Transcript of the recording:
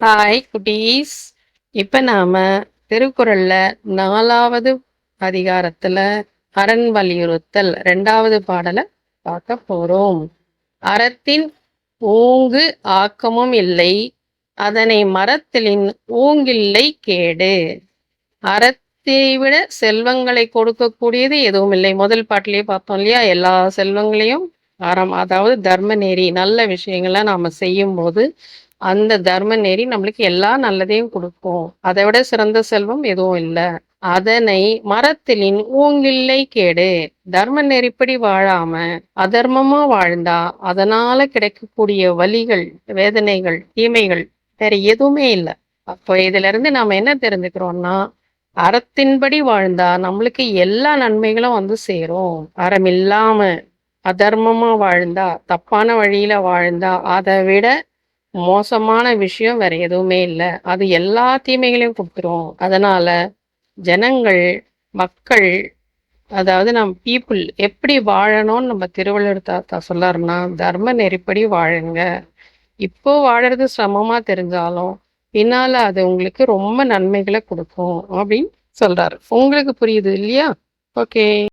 Hi குட்டீஸ். இப்போ நாம திருக்குறள்ல நாலாவது அதிகாரத்துல அரண் வலியுறுத்தல் ரெண்டாவது பாடலை பார்க்க போறோம். அறத்தின் ஊங்கு ஆக்கமும் இல்லை அதனை மரத்திலின் ஊங்கில்லை கேடு. அறத்தை விட செல்வங்களை கொடுக்கக்கூடியது எதுவும் இல்லை. முதல் பாட்டிலேயே பார்த்தோம் இல்லையா? எல்லா செல்வங்களையும் அறம் அதாவது தர்ம நெறி நல்ல விஷயங்களை நாம செய்யும் போது அந்த தர்ம நெறி நம்மளுக்கு எல்லா நல்லதையும் கொடுக்கும். அதை விட சிறந்த செல்வம் எதுவும் இல்லை. அதனை மரத்திலின் ஊங்கில்லை கேடு. தர்ம நெறிப்படி வாழாம அதர்மமா வாழ்ந்தா அதனால கிடைக்கக்கூடிய வலிகள் வேதனைகள் தீமைகள் வேற எதுவுமே இல்லை. அப்போ இதுல இருந்து நாம என்ன தெரிஞ்சுக்கிறோம்னா அறத்தின்படி வாழ்ந்தா நம்மளுக்கு எல்லா நன்மைகளும் வந்து சேரும். அறம் இல்லாம அதர்மமா வாழ்ந்தா தப்பான வழியில வாழ்ந்தா அதை விட மோசமான விஷயம் வேற எதுவுமே இல்லை. அது எல்லா தீமைகளையும் கொடுத்துரும். அதனால ஜனங்கள் மக்கள் அதாவது நம்ம பீப்புள் எப்படி வாழணும்னு நம்ம திருவள்ளுவர் தாத்தா சொல்லாருன்னா தர்ம நெறிப்படி வாழுங்க. இப்போ வாழறது சிரமமா தெரிஞ்சாலும் பின்னால அது உங்களுக்கு ரொம்ப நன்மைகளை கொடுக்கும். அப்படின்னு சொல்றாரு. உங்களுக்கு புரியுது இல்லையா? ஓகே